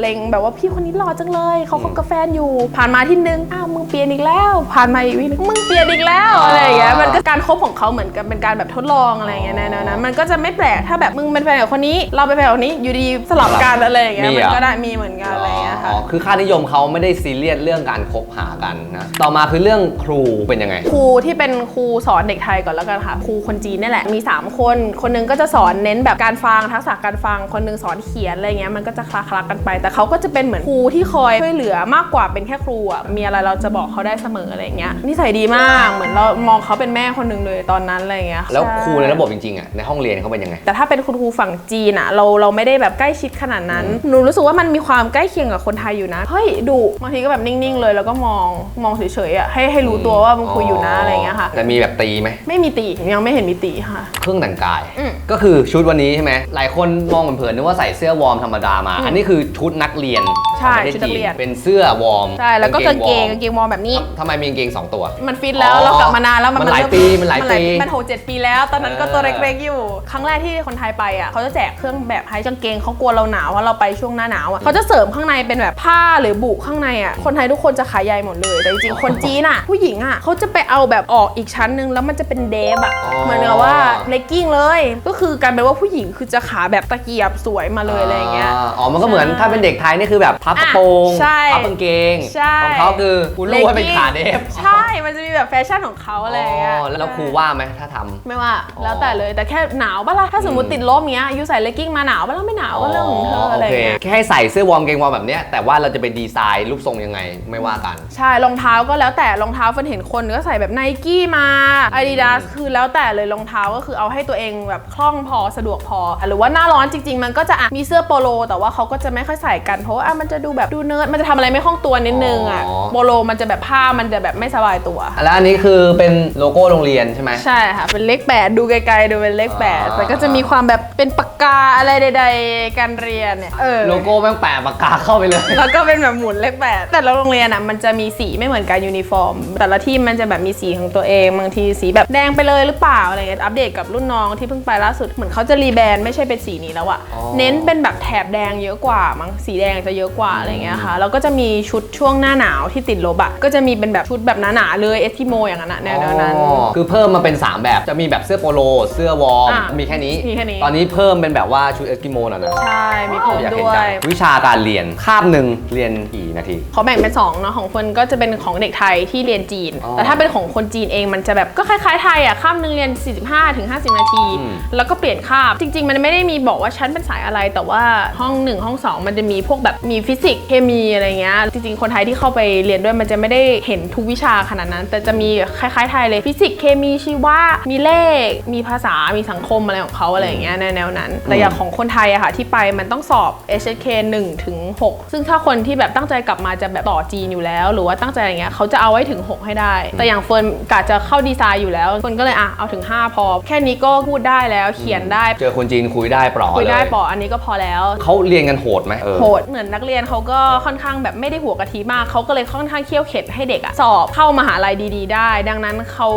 เล็งแบบว่าพี่คนนี้หล่อจังเลยเขาคบกับแฟนอยู่ ผ่านมาที่นึงอ้าวมึงเปลี่ยนอีกแล้ว ผ่านมาอีกวินึงมึงเปลี่ยนอีกแล้วอ๋อออะไรอย่างเงี้ยมัน ก็การคบของเขาเหมือนกับเป็นการแบบทดลองอะไรอย่างเงี้ยแนวๆนั้นมันก็จะไม่แปลกถ้าแบบมึงเป็นแฟนกับคนนี้ เราเป็นแฟนกับคนนี้อยู่ดีสลับกันอะไรอย่างเงี้ยมีมัเหรนอก็ได้มีเหมือนกันอะไรอย่างเงี้ยค่ะ อ๋อคือค่านิยมเขาไม่ได้ซีเรียสเรื่องการคบหากันนะ ต่อมาคือเรื่องครูเป็นยังไง ครูที่เป็นครูสอนเด็กไทยก่อนแล้วกันค่ะ ครูคนจีนนี่แหละมี 3 คน คนหนึงก็จะสอนเน้นแบบการฟังทักษะการฟัง คนหนึงสอนเขียนอะไรเงี้ยมันก็จะคลาคลากันไป แต่เขาก็จะเป็นเหมือนครูที่คอยช่วยเหลือมากกว่าเป็นแค่ครูอะมีอะไรเราจะบอกเขาได้เสมออะไรเงี้ยนิสัยดีมากเหมือนเรามองเขาเป็นแม่คนหนึ่งเลยตอนนั้นอะไรเงี้ยแล้วใช่ครูในระบบจริงๆอะในห้องเรียนเขาเป็นยังไง แต่ถ้าเป็นคุณครูฝั่งจีนอะเราเราไม่ได้แบบใกล้ชิดขนาดนั้นหนูรู้สึกว่ามันมีความใกล้เคียงกับคนไทยอยู่นะเฮ้ยดุบางทีก็แบบนิ่งๆ เลยแล้วก็มองมองเฉยๆอะให้ให้รู้ตัวว่ามึงคุยอยู่นะอะไรเงี้ยค่ะแต่มีแบบตีไหมไม่มีตียังไม่เห็นมีตีค่ะ เครื่องแต่งกาย อืม ก็คือชุดวันนี้ใช่ไหมหลายคนมองเผินๆนึกว่าใส่เสื้อวอร์มธรรมดามาอืมอันนี้คือชุดนักเรียนใช่ของประทศชุดนักเรียน จีเป็นเสื้อวอร์มใช่แล้วก็กางเกงวอร์มกางเกงวอร์มแบบนี้ทำทำไมมีกางเกงสองตัว มันฟิตแล้วอ๋อเรากลับมานานแล้วมันมันหลายเริ่ปีมันหลายปีมันหกเจ็ดปีแล้วตอนนั้นก็เออตัวเล็กๆอยู่ ครั้งแรกที่คนไทยไปอะเขาจะแจกเครื่องแบบให้กางเกงเขากลัวเราหนาวว่าเราไปช่วงหน้าหนาวอะเขาจะเสริมข้างในเป็นแบบผ้าหรือบุข้างในอะคนไทยทุกคนจะขายใยหมดเลยแต่จริงๆคนจีนอะ ผู้หญิงอะเขาจะไปเอาแบบออกอีกชั้นนึงแล้วมันจะเป็นเดฟอะอ๋อเหมือนกับว่าเลกกิ้งเลย ก็คือการเป็นว่าผู้หญิงคือจะขาแบบตะเกียบสวยมาเลยอะไรอย่างเงี้ยอ๋อมันก็เหมือนใช่ถ้าเป็นเด็กไทยนี่คือแบบพับกระโปรงใช่พับกางเกงใช่ของเขาคือคุณรู้ว่าเป็นขาเดฟใช่มันจะมีแบบแฟชั่นของเขาอะไรอย่างเงี้ยอ๋อแล้วแล้วครูว่าไหมถ้าทำ ไม่ว่าอ๋อ แล้วแต่เลยแต่แค่หนาวปะล่ะถ้าสมมติติดลมเงี้ยยูใส่เลกกิ้งมาหนาวปะล่ะไม่หนาวก็เรื่องของเธออะไรโอเคเงี้ยแค่ให้ใส่เสื้อวอร์มเกงวอร์มแบบเนี้ยแต่ว่าเราจะไปดีไซน์รูปทรงยังไงไม่ว่ากัน ใช่รองเท้าก็แล้วแต่รองเท้าเฟิร์นเห็นคนก็ใส่แบบไนกี้มา Adidas คือแล้วแต่เลยรองเท้าก็คือเอาให้ตัวเองแบบคล่องพอสะดวกพอ หรือว่าหน้าร้อนจริง ๆ มันก็จะอะมีเสื้อโปโล แต่ว่าเขาก็จะไม่ค่อยใส่กันเพราะว่าอะมันจะดูแบบดูเนิร์ดมันจะทำอะไรไม่คล่องตัวนิดนึงอะอ๋อ โปโลมันจะแบบผ้ามันจะแบบไม่สบายตัว แล้วอันนี้คือเป็นโลโก้โรงเรียนใช่ไหม ใช่ค่ะ เป็นเลขแปดดูไกลๆดูเป็นเลขแปดอ่า แต่ก็จะมีความแบบเป็นปากกาอะไรใด ๆ การเรียนเนี่ยเออโลโก้แม่งแปะปากกาเข้าไปเลย แล้วก็เป็นแบบหมุนเลขแปดแต่ละโรงเรียนอะมันจะมีสีไม่เหมือนกันยูนิฟอร์ม แต่ละที่มันจะแบบมีสีของตัวเองบางทีสีแบบแดงไปเลยหรือเปล่าอะไรเงี้ยอัปเดตกับรุ่นน้องที่เพิ่งไปล่าสุดเหมือนเขาจะรีแบรนด์ไม่ใช่เป็นสีนี้แล้วอะอ๋อ เน้นเป็นแบบแถบแดงเยอะกว่ามั้งสีแดงจะเยอะกว่าอะไรเงี้ยค่ะแล้วก็จะมีชุดช่วงหน้าหนาวที่ติดลบอะก็จะมีเป็นแบบชุดแบบหนาๆเลยเอสกิโมอย่างนั้นอะแนวๆนั้น อ๋อคือเพิ่มมาเป็น 3 แบบจะมีแบบเสื้อโปโล เสื้อวอร์มอะมีแค่นี้ มีแค่นี้ ตอนนี้เพิ่มเป็นแบบว่าชุดเอสกิโมหน่อยนะใช่ มีเพิ่มอยากด้เห็นวจังย วิชาการเรียนคาบหนึ่งเรียนกี่นาที เขาแบ่งเป็น2เนาะของคนก็จะเป็นของเด็กไทยที่เรียนจีน อ๋อแต่ถ้าเป็นของคนจีนเองมันจะแบบก็คล้ายๆไทยอะข้ามหนึ่งเรียน 45ถึง50 นาที อืม แล้วก็เปลี่ยนคาบ จริง ๆ มันไม่ได้มีบอกว่าฉันเป็นสายอะไร แต่ว่าห้อง 1 ห้อง 2 มันจะมีพวกแบบมีฟิสิกส์เคมีอะไรเงี้ยจริง ๆ คนไทยที่เข้าไปเรียนด้วยมันจะไม่ได้เห็นทุกวิชาขนาดนั้น แต่จะมีคล้ายๆไทยเลยฟิสิกส์เคมีชีวะ มีเลข มีภาษา มีสังคมอะไรของเขาอะไรอย่างเงี้ยแนวๆนั้น แต่อย่างของคนไทยอะค่ะที่ไปมันต้องสอบ HSK 1ถึง6ซึ่งถ้าคนที่แบบตั้งใจกลับมาจะแบบต่อจีนอยู่แล้ว หรือว่าตั้งใจอย่างเงี้ยเขาจะเอาไว้ถึง 6 ให้ได้ แต่อย่างเฟิร์นกะจะเข้าดีไซน์อยู่แล้วเฟิร์นก็เลยอะเอาถึง 5 พอ แค่นี้ก็พูดได้แล้วเขียนได้เจอคนจีนคุยได้ปลอคุยเลยได้ปออันนี้ก็พอแล้วเขาเรียนกันโหดไหมเออโหดเหมือนนักเรียนเขาก็ค่อนข้างแบบไม่ได้หัวกะทิมากเขาก็เลยค่อนข้างเคี่ยวเข็ดให้เด็กอะสอบเข้ามหาลัยดี ๆ ได้ ดังนั้นเขา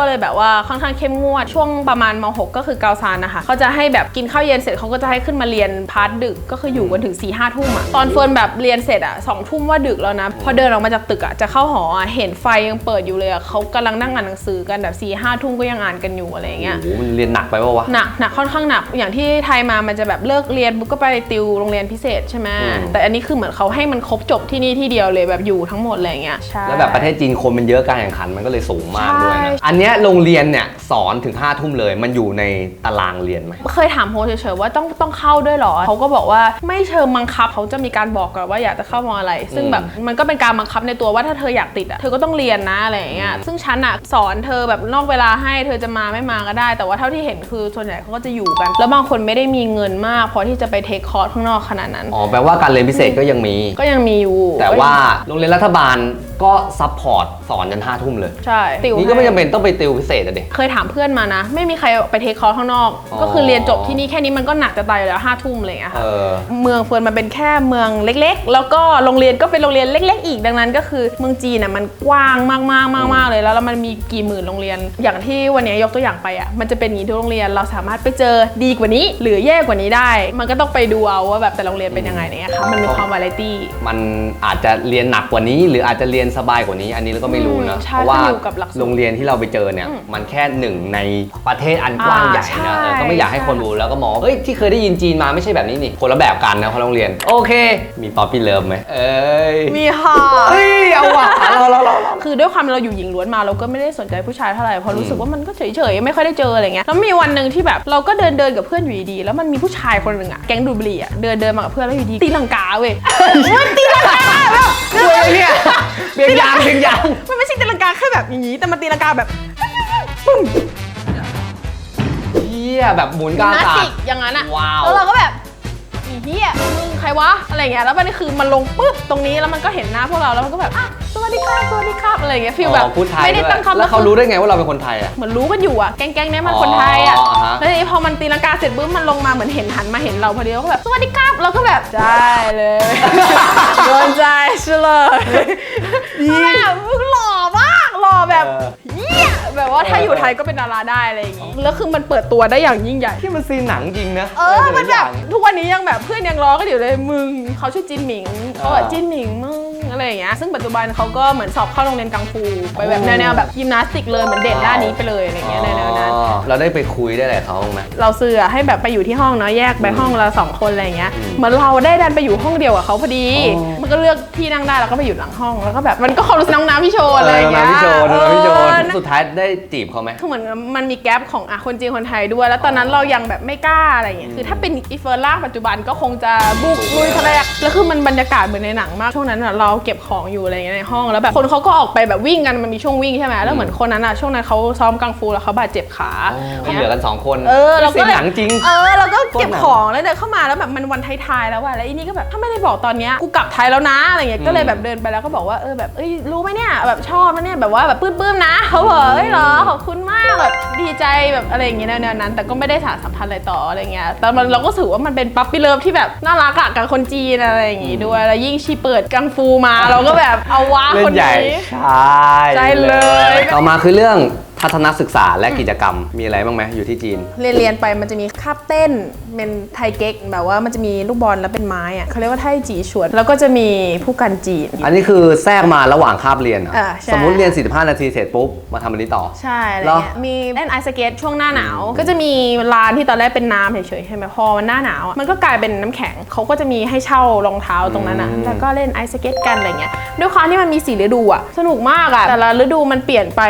ก็เลยแบบว่าค่อนข้างเข้มงวด ช่วงประมาณม .6 ก็คือเกาซานนะคะเขาจะให้แบบกินข้าวเย็นเสร็จเขาก็จะให้ขึ้นมาเรียนพาร์ทดึกก็คืออยู่กันถึง4ี่ห้าทุ่มอะตอนเฟิร์นแบบเรียนเสร็จอะสองทุ่มว่าดึกแล้วนะ พอเดินออกมาจากตึกอะจะเข้าหออะเห็นไฟยังเปิดอยู่เลยอะเขากำลังนั่งอ่านหนังสือกันแบบ4ี่ห้าทุ่มก็ยังอ่านกันอยู่อะไรอย่างเงี้ย โอ้โหมันเรียนหนักไปปะวะ หนักหนักค่อนข้างหนักอย่างที่ไทยมามันจะแบบเลิกเรียนปุ๊บก็ไปติวโรงเรียนพิเศษใช่ไหมอืม แต่อันนี้คือเหมือนเขาให้มันครบจบที่นี่ที่เดียวเลยแบบอยู่ทั้งหมดอะไรอย่างเงี้ยใช่ แล้วแบบประเทศจีนคนมันเยอะการแข่งขันมันก็เลยสูงมากด้วยใช่ นะอันเนี้ยโรงเรียนเนี่ยสอนถึง5้าทุ่มเลย มันอยู่ในตารางเรียนไหม เคยถามโฮสเฉยๆว่าต้องต้องเข้าด้วยเหรอเขาก็บอกว่าไม่เชิงบังคับเขาจะมีการบอกก่อนว่าอยากจะเข้ามออะไร ซึ่งแบบมันก็เป็นการบังคับในตัวว่าถ้าเธออยากติดอะเธอก็ต้องเรียนนะอะไรอย่างเงี้ยซึ่งฉันอะสอนเธอแบบนอกเวลาให้เธอจะมาไม่มาก็ได้ แต่ว่าเท่าที่เห็นคือส่วนใหญ่เขาก็จะอยู่กัน แล้วบางคนไม่ได้มีเงินมากพอที่จะไปเทคคอร์สข้างนอกขนาดนั้นอ๋อแปลว่าการเรียนพิเศษก็ยังมี ก็ยังมีอยู่ แต่ว่าโรงเรียนรัฐบาล ก็ซัพพอร์ตสอนจนห้าทุ่มเลย ใช่ติวนี่ก็ไม่ให้ จำเป็นต้องไปติวพิเศษอะดิ เคยถามเพื่อนมานะ ไม่มีใครไปเทคคอร์สข้างนอก อ๋อ ก็คือเรียนจบที่นี่แค่นี้มันก็หนักจะตายอยู่แล้วห้าทุ่มอะไรอย่างเงี้ยเอค่ะอเมืองเฟิร์นมันเป็นแค่เมืองเล็ก ๆ แล้วก็โรงเรียนก็เป็นโรงเรียนเล็ก ๆ อีกดังนั้น ก็คือเมืองจีนน่ะมันกว้างมากๆมากๆเลยแล้วแล้วมันมีกี่หมื่นโรงเรียน อย่างที่วันนี้ยกตัวอย่างไปอะมันจะเป็นอย่างนี้ทุกโรงเรียนเราสามารถไปเจอดีกว่านี้ หรือแย่กว่านี้ได้ มันก็ต้องไปดูเอาว่าแบบแต่ละโรงเรียนเป็นยังไงเนี่ยค่ะมันมีความวาไรตี้ มันอาจจะเรียนหนักกว่านี้ หรืออาจจะเรียนสบายกว่านี้ อันนี้เราก็ไม่รู้นะอืมใช่เพราะว่าขึ้นอยู่กับหลักสูตรโรงเรียนที่เราไปเจอเนี่ยมันแค่หนึ่งในประเทศอันกว้างอ่าใหญ่นะใช่ เออก็ไม่อยากให้คนรู้แล้วก็มองเฮ้ยที่เคยได้ยินจีนมาไม่ใช่แบบนี้นี่คนละแบบกันนะคนละโรงเรียน โอเค มีป๊อปปี้เลิฟไหมเอ้ยมีค่ะเฮ้ยเอาว่ะเราเราเรา คือด้วยความเราอยู่หญิงล้วนมาเราก็ไม่ได้สนใจผู้ชายเท่าไหร่เพราะรู้สึกว่ามันก็เฉยๆไม่ค่อยได้เจออะไรเงี้ยแล้วมีวันหนึ่งที่แบบเราก็เดินเดินๆกับเพื่อนอยู่ดีๆแล้วมันมีผู้ชายคนหนึ่งอะแก๊งดูดบุหรี่อะเดินเดินๆมากับเพื่อนแล้วอยู่ดีตีลังกาเว้ยมันตีลังกาแบบเฮ้ยเนี่ยเบียงยางเบียงยาง มันไม่ใช่ตีลังกาแค่แบบอย่างนี้ แต่มันตีลังกาแบบปึ้มเฮียแบบหมุนกลางนาอากาสิศกอย่างนั้นอะว้าว แล้วเราก็แบบอีเหี้ยมึงใครวะอะไรเงี้ยแล้วมันนี่คือมันลงปุ๊บตรงนี้แล้วมันก็เห็นหน้าพวกเราแล้วมันก็แบบอะสวัสดีครับสวัสดีครับอะไรเงี้ยฟีลแบบอ๋อพูดไทยไม่ได้ด้วยตั้งคำแล้วเขารู้ได้ไงว่าเราเป็นคนไทยอะ เหมือนรู้กันอยู่อะแก๊งๆเนี้ยมันอ๋อคนไทยอะอ่าฮะ แล้วทีนี้พอมันตีลังกาเสร็จปุ๊บมันลงมาเหมือนเห็นหันมาเห็นเราพอดีแล้วก็แบบสวัสดีครับเราก็แบบได้เลยโดนใจเฉลย แบบมึงหล่อมากหล่อแบบเออเยี่ยแบบว่าถ้าอยู่ไทยก็เป็นดาราได้อะไรอย่างงี้แล้วคือมันเปิดตัวได้อย่างยิ่งใหญ่ ที่มันซีนหนังจริงนะเออ มันแบบทุกวันนี้ยังแบบเพื่อนยังล้อกันอยู่เลยมึงเขาชื่อจินหมิงเขาแบบอ่าจินหมิงมึง อะไรอย่างเงี้ยซึ่งปัจจุบันเขาก็เหมือนสอบเข้าโรงเรียนกังฟู ไปแบบแนวๆแบบยิมนาสติกเลยเหมือนเด่นด้านนี้ไปเลยอะไรอย่างเงี้ยแนวๆนั้น อ๋อเราได้ไปคุยได้อะไรกับเขาบ้างไหม เราซื้ออะให้แบบไปอยู่ที่ห้องเนาะแยกไปห้องละสองคนอะไรอย่างเงี้ยเหมือนเราได้ดันไปอยู่ห้องเดียวกับเขาพอดีอ๋อมันก็เลือกที่นั่งได้แล้วก็ไปอยู่หลังห้องแล้วก็แบบมันก็ความรู้สึกน้องน้ำพี่โชว์อะไรอย่างเงี้ยน้ำพี่โจนน้ำพี่โจนเออสุดท้ายได้จีบเขาไหม คือเหมือนมันมีแกลบของอะคนจีนคนไทยด้วย แล้วตอนนั้นเรายังแบบไม่กล้าอะไรอย่างเงี้ยคือถ้าเป็นอีเฟิร์นล่างปัจจุบันก็คงจะบุกลุยทะเลแล้วคือมันบรรยากาศเหมือนในหนังมากช่วงนั้นอะเราเก็บของอยู่อะไรอย่างเงี้ยในห้องแล้วแบบคนเขาก็ออกไปแบบวิ่งกันมันมีช่วงวิ่งใช่ไหมแล้วเหมือนคนนั้นอะช่วงนั้นเขาซ้อมกังฟูแล้วเขาบาดเจ็บขาเขาเหลือกันสองคนเออเราซีก็นเลยหนังจริงเออเราก็เก็บโคตรหนังของแล้วเดินเข้ามาแล้วแบบมันวันท้ายๆแล้วอะแล้วอีนี่ก็แบบถ้าไม่ได้บอกตอนเนี้ยกูกลับไทยแล้วนะอะไรเงี้ยก็เลยแบบเดินไปแล้วก็บอกว่าเออแบบเอ้ยรู้ไหมเนี่ยแบบชอบนะเนี่ยแบบว่าแบบปลื้มๆนะเขาบอกเอ้ยเหรอขอบคุณมากแบบดีใจแบบอะไรอย่างเงี้ยแนวๆนั้น แต่ก็ไม่ได้สานสัมพันธ์อะไรต่ออะไรเงี้ยแต่มันเราก็ถือว่ามันเป็นปั๊ปปี้เลิฟที่แบบน่ารักอะกับคนจีนอะไรอย่างงี้ด้วยแล้วยิ่งชีเปิดกังฟูมาเราก็แบบเอาวะเล่คนนใหญ่นี้ ใช่ใช่เลย ต่อมาคือเรื่อง ทัศนศึกษาและกิจกรรมมีอะไรบ้างไหมอยู่ที่จีน เรียนเรียนไปมันจะมีคาบเต้นเป็นไทยเก๊กแบบว่ามันจะมีลูกบอลแล้วเป็นไม้อะเขาเรียกว่าไทยจีฉวน แล้วก็จะมีผู้กันจีน อันนี้คือแทรกมาระหว่างคาบเรียนเหรออ่าใช่ สมมุติเรียน 45 นาทีเสร็จปุ๊บ มาทำอันนี้ต่อ ใช่อะไรเหรอเงี้ยมีเล่นไอสเก็ตช่วงหน้าหนาว ก็จะมีลานที่ตอนแรกเป็นน้ำเฉยๆใช่ไหมพอมันหน้าหนาวอะมันก็กลายเป็นน้ำแข็งเขาก็จะมีให้เช่ารองเท้าตรงนั้นอะแล้วก็เล่นไอสเก็ตกันอะไรเงี้ยด้วยความที่มันมีสีฤดูอะสนุกมากอะแต่ละฤดูมันเปลี่ยนไป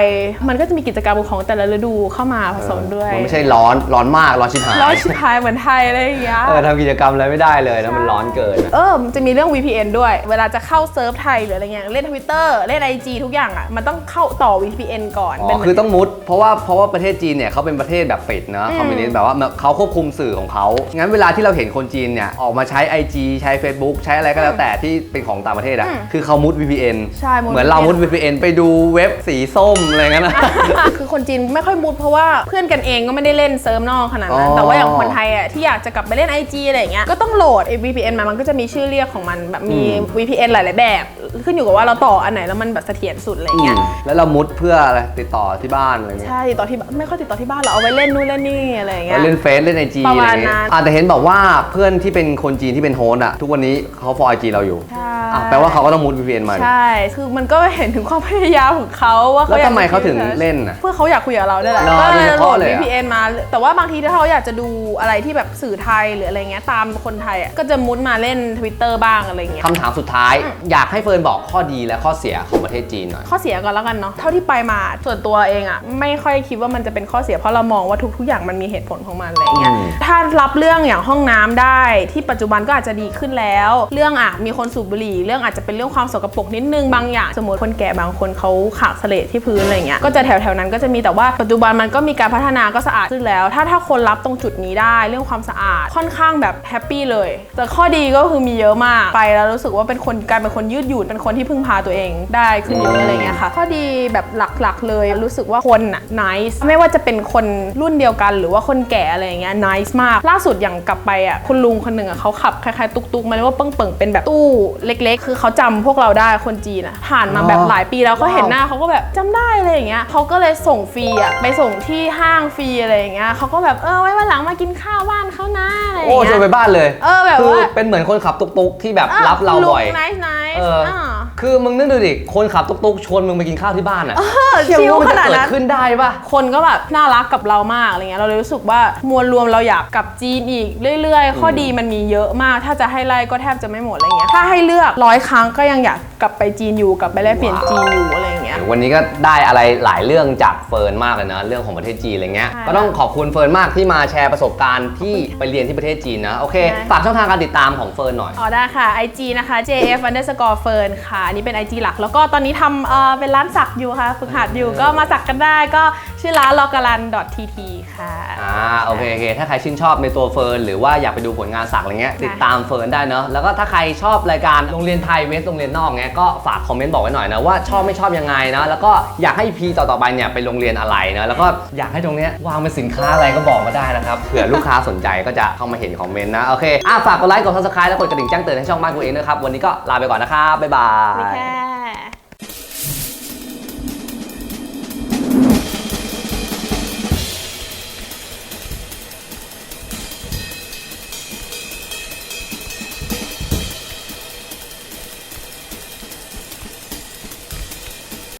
มันก็จะมีกิจกรรมของแต่ละฤดูเข้ามาผสมด้วยมันไม่ใช่ร้อนร้อนมากร้อนชิบหายร้อยชิบหายเหมือนไทยอะไรอย่างเงี้ยเออทำกิจกรรมอะไรไม่ได้เลยนะมันร้อนเกินอะเออมันจะมีเรื่อง VPN ด้วย เวลาจะเข้าเซิร์ฟไทยหรืออะไรเงี้ยเล่นทวิตเตอร์เล่น IG ทุกอย่างอะมันต้องเข้าต่อ VPN ก่อนอ๋เป็นอเหมืนคือต้องมุด เพราะว่าเพราะว่าประเทศจีนเนี่ยเขาเป็นประเทศแบบปิดนะคอมมิวนิสต์แบบว่าเขาควบคุมสื่อของเขางั้นเวลาที่เราเห็นคนจีนเนี่ยออกมาใช้ IG ใช้ Facebook ใช้อะไรก็แล้วแต่ที่เป็นของต่างประเทศอะคือเขามุด VPN ใช่มุดเหมือนเรามุด VPN ไปดูเว็บสีส้มอะไรเงี้ยนะคือคนจีนไม่ค่อยมุดเพราะว่าเพื่อนกันเองก็ไม่ได้เล่นเซิร์ฟนอกขนาดนั้น อ๋อ แต่ว่าอย่างคนไทยอะที่อยากจะกลับไปเล่น IG อะไรอย่างเงี้ย ก็ต้องโหลดไอ้ VPN มา มันก็จะมีชื่อเรียกของมันแบบมี VPN หลาย ๆ แบบ ขึ้นอยู่กับว่าเราต่ออันไหนแล้วมันแบบเสถียรสุดอะไรเงี้ยแล้วเรามุดเพื่ออะไรติดต่อที่บ้านอะไรเงี้ยใช่ติดต่อที่บ้านไม่ค่อยติดต่อที่บ้านเราเอาไว้เล่นนู่นเล่นนี่อะไรอย่างเงี้ไปยเล่นเฟซเล่นไอจีประอะไรมาณเงี้นั้ยนอะแต่เห็นบอกว่าเพื่อนที่เป็นคนจีนที่เป็นโฮสต์อะทุกวันนี้เขาฟอร์ไอจีเราอยู่ใช่อะแปลว่าเขาก็ต้องมุด VPN มาใช่คือมันก็เห็นถึงความพยายามของเขาว่าแล้วเขาอยากทำไมเขาถึงจะเล่นอะเพื่อเขาอยากคุยกับเราได้แหละเหรอก็เลยโดยเฉโหลพาะดเลยอะ VPN มา แต่ว่าบางทีถ้าเขาอยากจะดูอะไรที่แบบสื่อไทยหรืออะไรเงี้ยตามคนไทยอะก็จะมุดมาเล่น Twitter บ้างอะไรเงี้ยคำถามสุดท้ายอยากให้เฟิร์นบอกข้อดีและข้อเสียของประเทศจีนหน่อย ข้อเสียก่อนแล้วกันเนาะ เท่าที่ไปมาส่วนตัวเองอะไม่ค่อยคิดว่ามันจะเป็นข้อเสียเพราะเรามองว่าทุกๆ อย่างมันมีเหตุผลของมันอะไรเงี้ย อืม ถ้ารับเรื่องอย่างห้องน้ำได้ที่ปัจจุบันก็อาจจะดีขึ้นแล้ว เรื่องอะมีคนสูบบุหรี่ เรื่องอาจจะเป็นเรื่องความสกปรกนิดนึงบางอย่าง สมมติคนแก่บางคนเขาขากเสลดที่พื้นอะไรเงี้ย ก็จะแถวๆนั้นนั้นก็จะมีแต่ว่าปัจจุบันมันก็มีการพัฒนาก็สะอาดขึ้นแล้ว ถ้าถ้าคนรับตรงจุดนี้ได้เรื่องความสะอาดค่อนข้างแบบแฮปปี้เลย แต่ข้อดีก็คือมีเยอะมากไปแล้วรู้สึกว่าเป็นคนกลายเป็นคนยืดหยุ่นเป็นคนที่พึ่งพาตัวเองได้ขึ้นเยอะอะไรเงี้ยค่ะข้อดีแบบหลักๆเลยรู้สึกว่าคนอะ nice ไม่ว่าจะเป็นคนรุ่นเดียวกัน หรือว่าคนแก่อะไรอย่างเงี้ย nice มาก ล่าสุดอย่างกลับไปอะคุณลุงคนหนึ่งอะเขาขับคล้ายๆตุกๆมาเรียกว่าเปิงๆเป็นแบบตู้เล็ก ๆ คือเขาจำพวกเราได้คนจีนอะผ่านมาแบบหลายปีแล้วก็เห็นหน้าเขาก็แบบจำได้อะไรอย่างเงี้ยเขาก็เลยส่งฟรีอะไปส่งที่ห้างฟรีอะไรอย่างเงี้ยเขาก็แบบเออไว้วันหลังมากินข้าวบ้านเขานะอะไรอย่างโอ้ชเงี้วนยไปบ้านเลย เออแบบคือว่าเป็นเหมือนคนขับตุกๆ ที่แบบรับเราบ่อยไนส์ไนส์เออ อคือมึงนึกดูดิ คนขับตุกๆชวนมึงไปกินข้าวที่บ้านอะชิเชื่ลอว่ามันขจะนาดเกิดนั้นขึ้นได้ปะคนก็แบบน่ารักกับเรามากอะไรเงี้ยเราเลยรู้สึกว่ามวลรวมเราอยากกลับจีนอีกเรื่อย ๆ ข้อดีมันมีเยอะมาก ถ้าจะให้ไล่ก็แทบจะไม่หมดอะไรเงี้ยถ้าให้เลือกร้อยครั้งก็ยังอยากกลับไปจีนอยู่กลับไปแลกเปลี่ยนจีนอยู่อะไรเงี้ยวันนี้ก็ได้อะไรหลายเรื่องจากเฟิร์นมากเลยนะเรื่องของประเทศจีนอะไรเงี้ยใช่ก็ต้องขอบคุณเฟิร์นมากที่มาแชร์ประสบการณ์ที่ไปเรียนที่ประเทศจีนนะโอเคใช่ฝากช่องทางการติดตามของเฟิร์นหน่อยอ๋อได้ค่ะ IG นะคะ JF underscore fern ค่ะ อันนี้เป็น IG หลัก แล้วก็ตอนนี้ทำเอ่อเป็นร้านสักอยู่ค่ะ ฝึกหัดอยู่ก็มาสักกันได้ก็ชื่อร้าน l o g a l a n tt ค่ะ อ่าโอเคโอเคถ้าใครชื่นชอบในตัวเฟิร์นหรือว่าอยากไปดูผลงานสักอะไรเงี้ยติดตามเฟิร์นได้เนอะแล้วก็ถ้าใครชอบรายการโรงเรียนไทยเวสโรงเรียนนอกเงี้ยก็ฝากคอมเมนต์บอกไว้หน่อยนะว่าชอบไม่ชอบยังไงนะแล้วก็อยากให้พีต่อๆไปเนี่ยไปโรงเรียนอะไรนะแล้วก็อยากให้ตรงเนี้ยวางเป็นสินค้าอะไรก็บอกมาได้นะครับเผื่อลูกค้าสนใจก็จะเข้ามาเห็นคอมเมนต์นะโอเคอะฝากกดไลค์กด subscribe แล้วกดกระดิ่งแจ้งเตือนให้ช่องบ้านกูเองด้วยครับวันนี้ก็ลาไปก่อนนะครับบ๊ายบาสาย มีแค่